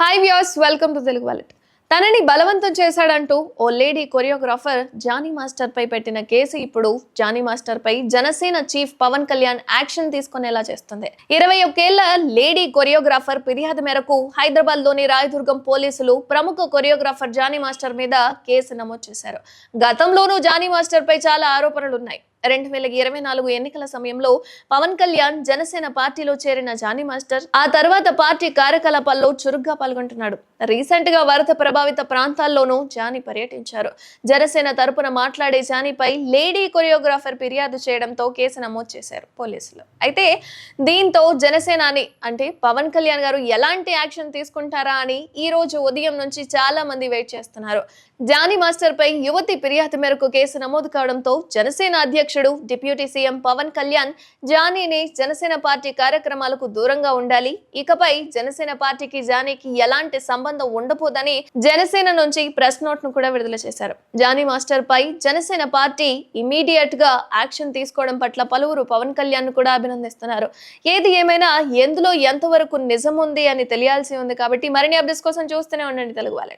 Hi views welcome to Telugu wallet తనని బలవంతం చేశాడంటూ ఓ లేడీ కొరియోగ్రాఫర్ జానీ మాస్టర్ పై పెట్టిన కేసు ఇప్పుడు జానీ మాస్టర్ పై జనసేన చీఫ్ పవన్ కళ్యాణ్ యాక్షన్ తీసుకునేలా చేస్తుంది. ఇరవై ఒకేళ్ళ లేడీ కొరియోగ్రాఫర్ ఫిర్యాదు మేరకు హైదరాబాద్లోని రాయదుర్గం పోలీసులు ప్రముఖ కొరియోగ్రాఫర్ జానీ మాస్టర్ మీద కేసు నమోదు చేశారు. గతంలోనూ జానీ మాస్టర్ పై చాలా ఆరోపణలు ఉన్నాయి రెండు వేల ఇరవై నాలుగు ఎన్నికల సమయంలో పవన్ కళ్యాణ్ జనసేన పార్టీలో చేరిన జానీ మాస్టర్ ఆ తర్వాత పార్టీ కార్యకలాపాల్లో చురుగ్గా పాల్గొంటున్నాడు. రీసెంట్గా వరద ప్రభావిత ప్రాంతాల్లోనూ జానీ పర్యటించారు. జనసేన తరపున మాట్లాడే జానీపై లేడీ కొరియోగ్రాఫర్ ఫిర్యాదు చేయడంతో కేసు నమోదు చేశారు పోలీసులు. అయితే దీంతో జనసేనాని అంటే పవన్ కళ్యాణ్ గారు ఎలాంటి యాక్షన్ తీసుకుంటారా అని ఈ రోజు ఉదయం నుంచి చాలా మంది వెయిట్ చేస్తున్నారు. జానీ మాస్టర్ పై యువతి ఫిర్యాదు మేరకు కేసు నమోదు కావడంతో జనసేన అధ్యక్షుడు డిప్యూటీ సీఎం పవన్ కళ్యాణ్ జానీని జనసేన పార్టీ కార్యక్రమాలకు దూరంగా ఉండాలి. ఇకపై జనసేన పార్టీకి జానీకి ఎలాంటి సంబంధం ఉండబోదని జనసేన నుంచి ప్రెస్ నోట్ను కూడా విడుదల చేశారు. జానీ మాస్టర్ పై జనసేన పార్టీ ఇమీడియట్గా యాక్షన్ తీసుకోవడం పట్ల పలువురు పవన్ కళ్యాణ్ కూడా అభినందిస్తున్నారు. ఏది ఏమైనా ఎందులో ఎంతవరకు నిజం ఉంది అని తెలియాల్సి ఉంది కాబట్టి మరిన్ని అప్డేట్స్ కోసం చూస్తూనే ఉండండి తెలుగు వాళ్ళ